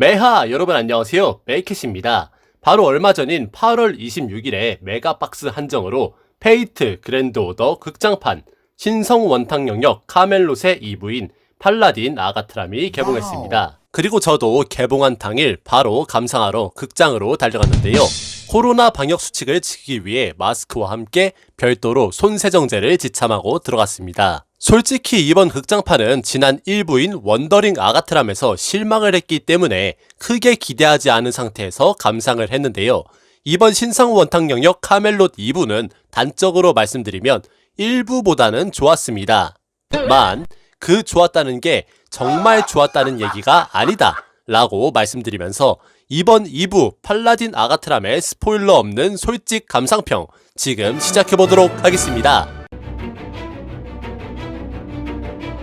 메하 여러분 안녕하세요. 메이켓입니다. 바로 얼마 전인 8월 26일에 메가박스 한정으로 페이트 그랜드 오더 극장판 신성 원탕 영역 카멜롯의 2부인 팔라딘 아가트람이 개봉했습니다. 그리고 저도 개봉한 당일 바로 감상하러 극장으로 달려갔는데요 코로나 방역 수칙을 지키기 위해 마스크와 함께 별도로 손세정제를 지참하고 들어갔습니다. 솔직히 이번 극장판은 지난 1부인 원더링 아가트람에서 실망을 했기 때문에 크게 기대하지 않은 상태에서 감상을 했는데요. 이번 신성 원탕 영역 카멜롯 2부는 단적으로 말씀드리면 1부보다는 좋았습니다. 만, 그 좋았다는 게 정말 좋았다는 얘기가 아니다. 라고 말씀드리면서 이번 2부 팔라딘 아가트람의 스포일러 없는 솔직 감상평 지금 시작해보도록 하겠습니다.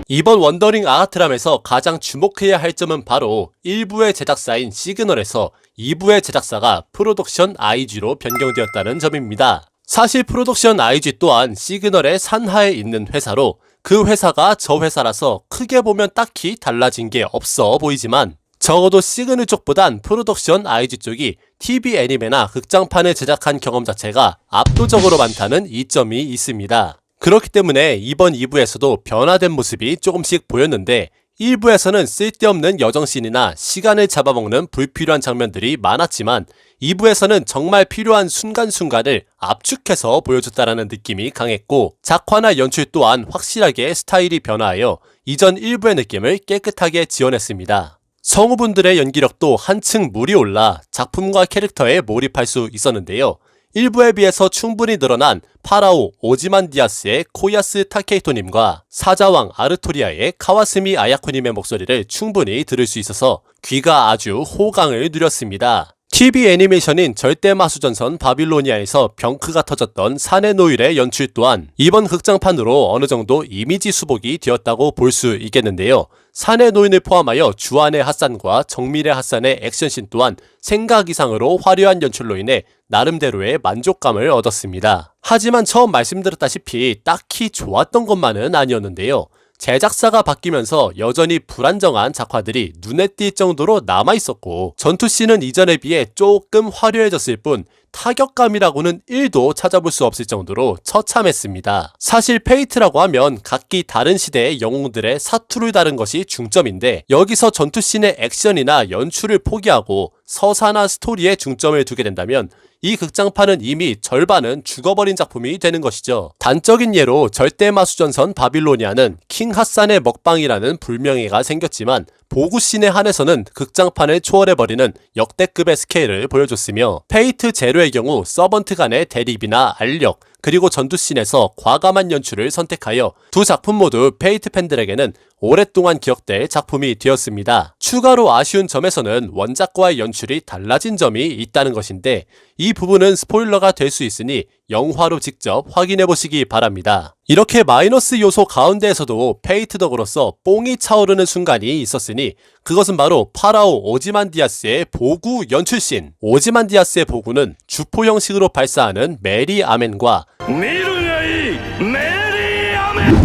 이번 원더링 아가트람에서 가장 주목해야 할 점은 바로 1부의 제작사인 시그널에서 2부의 제작사가 프로덕션 IG로 변경되었다는 점입니다. 사실 프로덕션 IG 또한 시그널의 산하에 있는 회사로 그 회사가 저 회사라서 크게 보면 딱히 달라진 게 없어 보이지만 적어도 시그널 쪽보단 프로덕션 IG 쪽이 TV 애니메나 극장판을 제작한 경험 자체가 압도적으로 많다는 이점이 있습니다. 그렇기 때문에 이번 2부에서도 변화된 모습이 조금씩 보였는데 1부에서는 쓸데없는 여정씬이나 시간을 잡아먹는 불필요한 장면들이 많았지만 2부에서는 정말 필요한 순간순간을 압축해서 보여줬다라는 느낌이 강했고 작화나 연출 또한 확실하게 스타일이 변화하여 이전 1부의 느낌을 깨끗하게 지원했습니다. 성우분들의 연기력도 한층 물이 올라 작품과 캐릭터에 몰입할 수 있었는데요. 1부에 비해서 충분히 늘어난 파라오 오지만디아스의 코야스 타케이토님과 사자왕 아르토리아의 카와스미 아야코님의 목소리를 충분히 들을 수 있어서 귀가 아주 호강을 누렸습니다. TV 애니메이션인 절대마수전선 바빌로니아에서 병크가 터졌던 사내 노일의 연출 또한 이번 극장판으로 어느 정도 이미지 수복이 되었다고 볼 수 있겠는데요. 사내 노인을 포함하여 주안의 핫산과 정밀의 핫산의 액션씬 또한 생각 이상으로 화려한 연출로 인해 나름대로의 만족감을 얻었습니다. 하지만 처음 말씀드렸다시피 딱히 좋았던 것만은 아니었는데요. 제작사가 바뀌면서 여전히 불안정한 작화들이 눈에 띌 정도로 남아있었고 전투씬은 이전에 비해 조금 화려해졌을 뿐 타격감이라고는 1도 찾아볼 수 없을 정도로 처참했습니다. 사실 페이트라고 하면 각기 다른 시대의 영웅들의 사투를 다룬 것이 중점인데 여기서 전투씬의 액션이나 연출을 포기하고 서사나 스토리에 중점을 두게 된다면 이 극장판은 이미 절반은 죽어버린 작품이 되는 것이죠. 단적인 예로 절대 마수전선 바빌로니아는 킹 핫산의 먹방이라는 불명예가 생겼지만 보구씬에 한해서는 극장판을 초월해버리는 역대급의 스케일을 보여줬으며 페이트 제로의 경우 서번트 간의 대립이나 알력 그리고 전투씬에서 과감한 연출을 선택하여 두 작품 모두 페이트 팬들에게는 오랫동안 기억될 작품이 되었습니다. 추가로 아쉬운 점에서는 원작과의 연출이 달라진 점이 있다는 것인데 이 부분은 스포일러가 될 수 있으니 영화로 직접 확인해 보시기 바랍니다. 이렇게 마이너스 요소 가운데에서도 페이트 덕으로서 뽕이 차오르는 순간이 있었으니 그것은 바로 파라오 오지만디아스의 보구 연출씬. 오지만디아스의 보구는 주포 형식으로 발사하는 메리 아멘과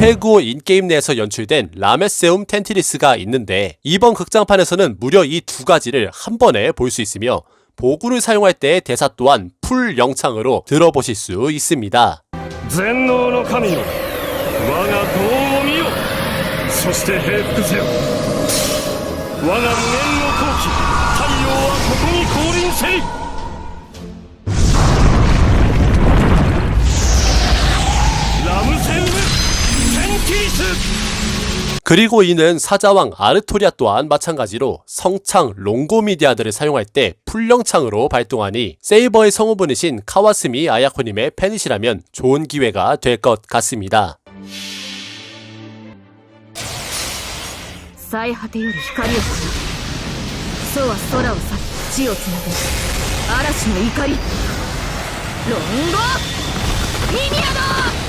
해구 인게임 내에서 연출된 라메세움 텐티리스가 있는데 이번 극장판에서는 무려 이 두 가지를 한 번에 볼 수 있으며 보구를 사용할 때의 대사 또한 풀 영창으로 들어보실 수 있습니다. 그리고 이는 사자왕 아르토리아 또한 마찬가지로 성창 롱고미디아들을 사용할 때 풀영창으로 발동하니 세이버의 성우분이신 카와스미 아야코님의 팬이시라면 좋은 기회가 될 것 같습니다. 最果てより光を放つ楚は空を去り地をつなぐ嵐の怒りロンゴミニアド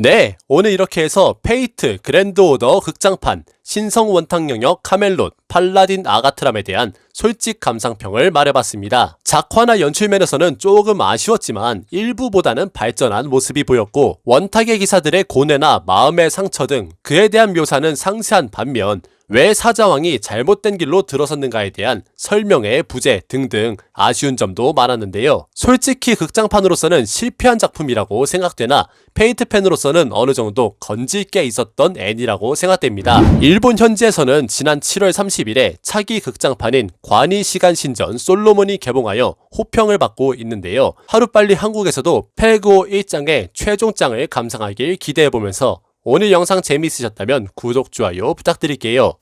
네, 오늘 이렇게 해서 페이트 그랜드 오더 극장판 신성 원탁 영역 카멜롯, 팔라딘 아가트람에 대한 솔직 감상평을 말해봤습니다. 작화나 연출 면에서는 조금 아쉬웠지만 일부보다는 발전한 모습이 보였고 원탁의 기사들의 고뇌나 마음의 상처 등 그에 대한 묘사는 상세한 반면 왜 사자왕이 잘못된 길로 들어섰는가에 대한 설명의 부재 등등 아쉬운 점도 많았는데요. 솔직히 극장판으로서는 실패한 작품이라고 생각되나 페이트 팬으로서는 어느 정도 건질 게 있었던 애니라고 생각됩니다. 일본 현지에서는 지난 7월 30일에 차기 극장판인 관이 시간 신전 솔로몬이 개봉하여 호평을 받고 있는데요. 하루빨리 한국에서도 페고 1장의 최종장을 감상하길 기대해보면서 오늘 영상 재미있으셨다면 구독, 좋아요 부탁드릴게요.